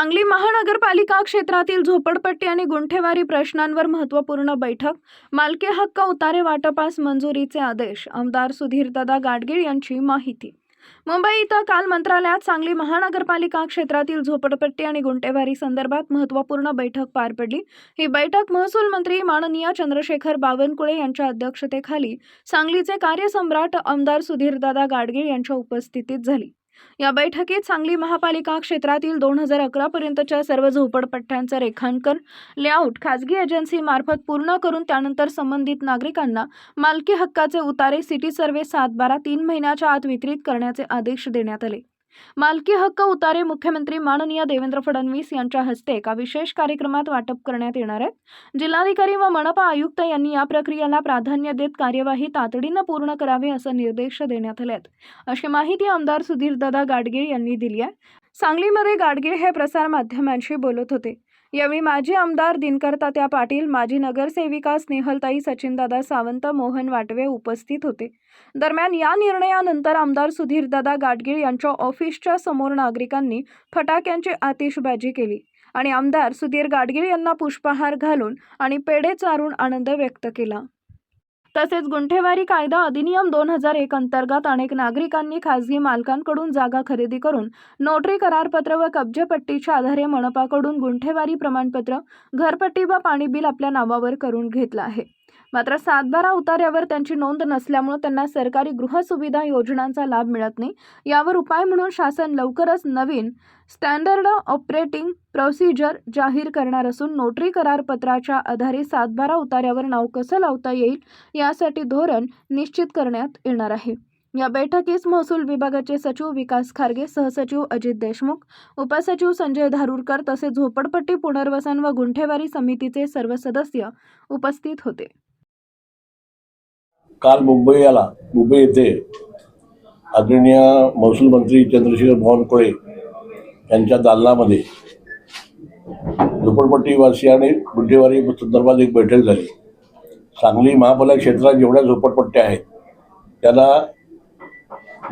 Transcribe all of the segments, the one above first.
सांगली महानगरपालिका क्षेत्रातील झोपडपट्टी आणि गुंठेवारी प्रश्नांवर महत्त्वपूर्ण बैठक. मालकी हक्क उतारे वाटपास मंजुरीचे आदेश आमदार सुधीरदादा गाडगीळ यांची माहिती. मुंबई इथं काल मंत्रालयात सांगली महानगरपालिका क्षेत्रातील झोपडपट्टी आणि गुंठेवारी संदर्भात महत्त्वपूर्ण बैठक पार पडली. ही बैठक महसूल मंत्री माननीय चंद्रशेखर बावनकुळे यांच्या अध्यक्षतेखाली सांगलीचे कार्यसम्राट आमदार सुधीरदादा गाडगीळ यांच्या उपस्थितीत झाली. या बैठकीत सांगली महापालिका क्षेत्रातील दोन हजार अकरा पर्यंतच्या सर्व झोपडपट्ट्यांचं रेखांकन लेआउट खाजगी एजन्सीमार्फत पूर्ण करून त्यानंतर संबंधित नागरिकांना मालकी हक्काचे उतारे सिटी सर्व्हे सात बारा तीन महिन्याच्या आत वितरित करण्याचे आदेश देण्यात आले. मालकी हक्क उतारे मुख्यमंत्री माननीय देवेंद्र फडणवीस यांच्या हस्ते एका विशेष कार्यक्रमात वाटप करण्यात येणार आहेत जिल्हाधिकारी व मनपा आयुक्त यांनी या प्रक्रियेला प्राधान्य देत कार्यवाही तातडीनं पूर्ण करावी असे निर्देश देण्यात आले आहेत. अशी माहिती आमदार सुधीरदादा गाडगीळ यांनी दिली आहे. सांगलीमध्ये गाडगीळ हे प्रसारमाध्यमांशी बोलत होते. यावेळी माजी आमदार दिनकर तात्या पाटील माजी नगरसेविका स्नेहलताई सचिनदादा सावंत मोहन वाटवे उपस्थित होते. दरम्यान या निर्णयानंतर आमदार सुधीरदादा गाडगीळ यांच्या ऑफिसच्या समोर नागरिकांनी फटाक्यांची आतिषबाजी केली आणि आमदार सुधीर गाडगीळ यांना पुष्पहार घालून आणि पेढे चारून आनंद व्यक्त केला. तसेच गुंठेवारी कायदा अधिनियम दोन हजार एक अंतर्गत अनेक नागरिकांनी खासगी मालकांकडून जागा खरेदी करून नोटरी करारपत्र व कब्जेपट्टीच्या आधारे मनपाकडून गुंठेवारी प्रमाणपत्र घरपट्टी व पाणी बिल आपल्या नावावर करून घेतलं आहे. मात्र सातबारा उतार्यावर त्यांची नोंद नसल्यामुळे त्यांना सरकारी गृहसुविधा योजनांचा लाभ मिळत नाही. यावर उपाय म्हणून शासन लवकरच नवीन स्टँडर्ड ऑपरेटिंग प्रोसिजर जाहीर करणार असून नोटरी करारपत्राच्या आधारे सातबारा उतार्यावर नाव कसं लावता येईल यासाठी धोरण निश्चित करण्यात येणार आहे. या बैठकीस महसूल विभागाचे सचिव विकास खारगे सहसचिव अजित देशमुख उपसचिव संजय धारूरकर तसेच झोपडपट्टी पुनर्वसन व गुंठेवारी समितीचे सर्व सदस्य उपस्थित होते. काल मुंबई आला. मुंबई येथे आदरणीय महसूल मंत्री चंद्रशेखर बावनकुळे यांच्या दालनामध्ये झोपडपट्टीवासी आणि गुंठेवारी संदर्भात एक बैठक झाली. सांगली महापालिका क्षेत्रात जेवढ्या झोपडपट्ट्या आहेत त्याला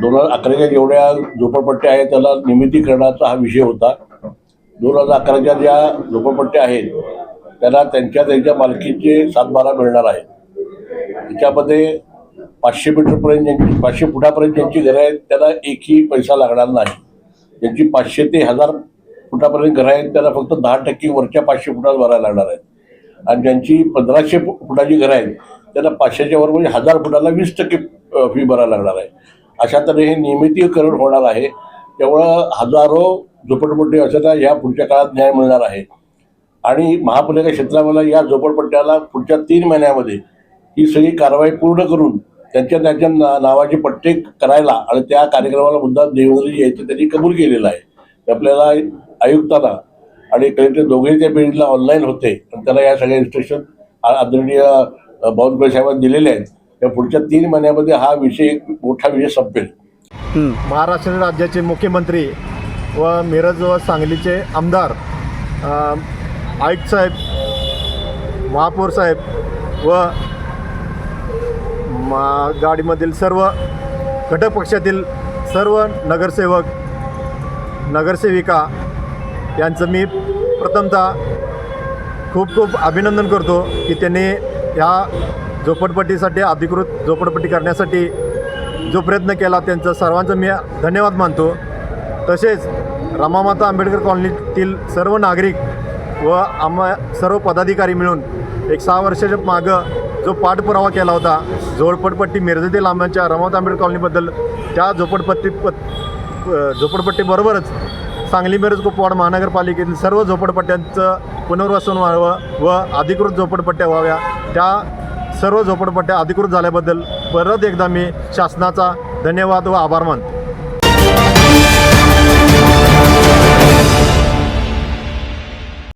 दोन हजार अकराच्या जेवढ्या झोपडपट्ट्या आहेत त्याला निमितीकरणाचा हा विषय होता. दोन हजार अकराच्या ज्या झोपडपट्ट्या आहेत त्याला त्यांच्या त्यांच्या मालकीचे सातबारा मिळणार आहे याच्यामध्ये पाचशे मीटरपर्यंत ज्यांची पाचशे फुटापर्यंत ज्यांची घरं आहेत त्याला एकही पैसा लागणार नाही. ज्यांची पाचशे ते हजार फुटापर्यंत घरं आहेत त्याला फक्त दहा टक्के वरच्या पाचशे फुटात भरायला लागणार आहेत. आणि ज्यांची पंधराशे फु- फुटाची घरं आहेत त्यांना पाचशेच्या वर म्हणजे हजार फुटाला वीस टक्के फी भरायला लागणार आहे. अशा तऱ्हे हे नियमितीकरण होणार आहे. त्यामुळं हजारो झोपडपट्टी असताना या पुढच्या काळात न्याय मिळणार आहे. आणि महापालिका क्षेत्रामध्ये या झोपडपट्ट्याला पुढच्या तीन महिन्यामध्ये ही सगळी कारवाई पूर्ण करून त्यांच्या त्यांच्या ना नावाचे पट्टे करायला आणि त्या कार्यक्रमाला मुद्दा देवेंद्रजी यायचं त्यांनी कबूल केलेला आहे. आपल्याला आयुक्तांना आणि कलेक्टर दोघेही त्या पिढीला ऑनलाईन होते. आणि त्याला या सगळ्या इन्स्ट्रक्शन आदरणीय अ, बावनकुळे साहेबांनी दिलेले आहेत. त्या पुढच्या तीन महिन्यामध्ये हा विषय एक मोठा विषय संपेल. महाराष्ट्र राज्याचे मुख्यमंत्री व मिरज व सांगलीचे आमदार आयुक्त साहेब महापौर साहेब व मा गाडीमधील सर्व घटक पक्षातील सर्व नगरसेवक नगरसेविका यांचं मी प्रथमतः खूप खूप अभिनंदन करतो की त्यांनी ह्या झोपडपट्टीसाठी अधिकृत झोपडपट्टी करण्यासाठी जो प्रयत्न केला त्यांचा सर्वांचा मी धन्यवाद मानतो. तसेच रमामाता आंबेडकर कॉलनीतील सर्व नागरिक व आम्हा सर्व पदाधिकारी मिळून एक सहा वर्षाच्या मागं जो पाठपुरावा केला होता झोपडपट्टी मिरजेतील आंब्याच्या रमावत आंबेडकर कॉलनीबद्दल त्या झोपडपट्टी प झोपडपट्टीबरोबरच सांगली मिरज कुपवाड महानगरपालिकेतील सर्व झोपडपट्ट्यांचं पुनर्वसन व्हावं व अधिकृत झोपडपट्ट्या व्हाव्या. त्या सर्व झोपडपट्ट्या अधिकृत झाल्याबद्दल परत एकदा मी शासनाचा धन्यवाद व आभार मानतो.